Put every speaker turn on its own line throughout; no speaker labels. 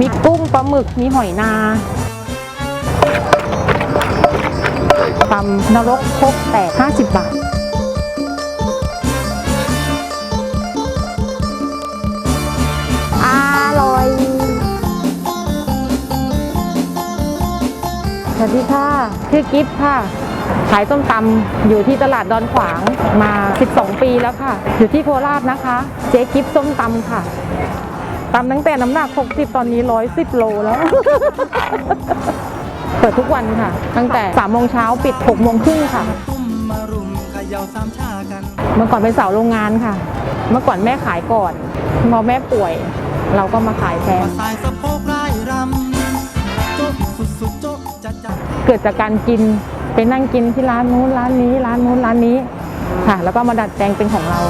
มีกุ้งปลาหมึกมีหอยนาตำนรกคกแตก50 บาท อร่อย สวัสดีค่ะ ชื่อกิฟต์ค่ะ ขายส้มตำอยู่ที่ตลาดดอนขวางมา 12 ปีแล้วค่ะ อยู่ที่โคราชนะคะ เจ๊กิฟต์ส้มตำค่ะ ตำตั้งแต่น้ำหนัก 60 ตอนนี้ 110 โลแล้ว เปิดทุกวันค่ะ ตั้งแต่3โมงเช้าปิด6โมงครึ่งค่ะ
ตุ้มมารุมเขย่าสามชากัน
เมื่อก่อนเป็นสาวโรงงานค่ะ เมื่อก่อนแม่ขายก่อน พอแม่ป่วย เราก็มาขายแทน
สายสะโพกไร่รำโจ๊กสุดสุดๆโจ๊กจัดจัด
เกิดจากการกินไปนั่งกินที่ร้านนู้นร้านนี้ ร้านนู้นร้านนี้ค่ะ แล้วก็มาดัดแปลงเป็นของเรา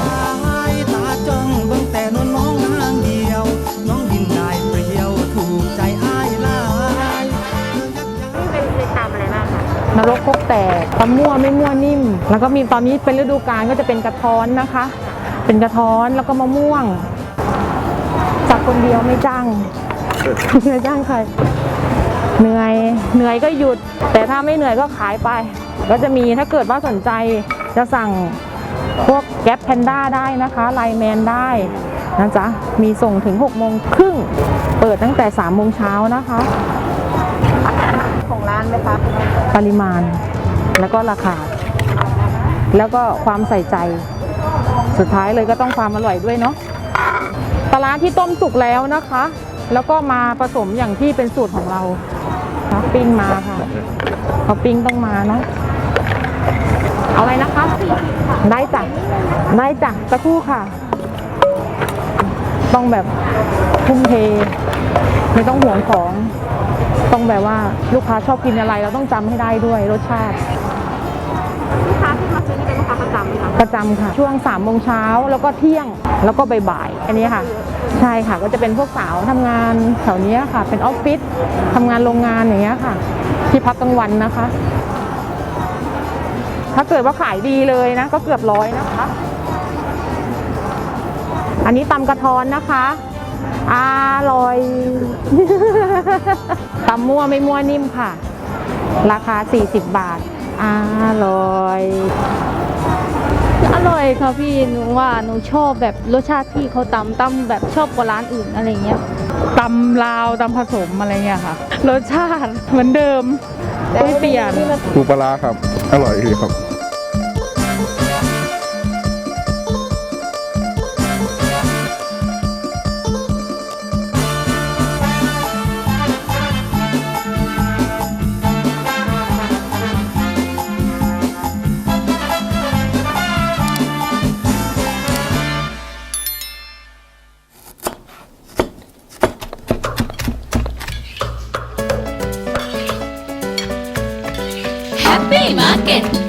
นรก
พกแตกตะมั่วไม่มั่วนิ่ม แล้วก็มีตอนนี้เป็นฤดูกาลก็จะเป็นกระท้อนนะคะ เป็นกระท้อนแล้วก็มะม่วงจากคนเดียวไม่จ้างไม่จ้างใครเหนื่อยเหนื่อยก็หยุด แต่ถ้าไม่เหนื่อยก็ขายไป ก็จะมีถ้าเกิดว่าสนใจจะสั่งพวกแก๊ปแพนด้าได้นะคะไลแมนได้นะจ๊ะมีส่งถึง6โมงครึ่งเปิดตั้งแต่3โมงเช้านะคะ
ของร้านไหมคะ
ปริมาณ แล้วก็ราคา แล้วก็ความใส่ใจ สุดท้ายเลยก็ต้องความอร่อยด้วยเนาะปลาร้าที่ต้มสุกแล้วนะคะ แล้วก็มาผสมอย่างที่เป็นสูตรของเราค่ะปิ้งมาค่ะพอปิ้งต้องมาเนาะเอาอะไรนะคะ ได้จ้ะได้จ้ะสักคู่ค่ะ ต้องแบบทุ่มเท ไม่ต้องห่วงของ ต้องแบบว่าลูกค้าชอบกินอะไรเราต้องจำให้ได้ด้วยรสชาติ
ลูกค้าที่มาซื้อนี่เป็นลูกค้าประจำไหมคะ
ประจำค่ะ ช่วง3ามโมงเช้าแล้วก็เที่ยงแล้วก็บ่ายๆอันนี้ค่ะ ใช่ค่ะก็จะเป็นพวกสาวทำงานแถวเนี้ยค่ะ เป็นออฟฟิศทำงานโรงงานอย่างเงี้ยค่ะ ที่พักกลางวันนะคะ ถ้าเกิดว่าขายดีเลยนะ ก็เกือบร้อยนะคะ อันนี้ตำกระท้อนนะคะ อร่อยตำมั่วไม่มั่วนิ่มค่ะ ราคา 40 บาท อร่อย
อร่อยค่ะพี่หนูว่าหนูชอบแบบรสชาติที่เขาตำตำแบบชอบกว่าร้านอื่นอะไรเงี้ย
ตำลาวตำผสมอะไรเงี้ยค่ะ รสชาติเหมือนเดิมไม่เปลี่ยน
ปูปลาร้าครับ อร่อยดีครับ
Market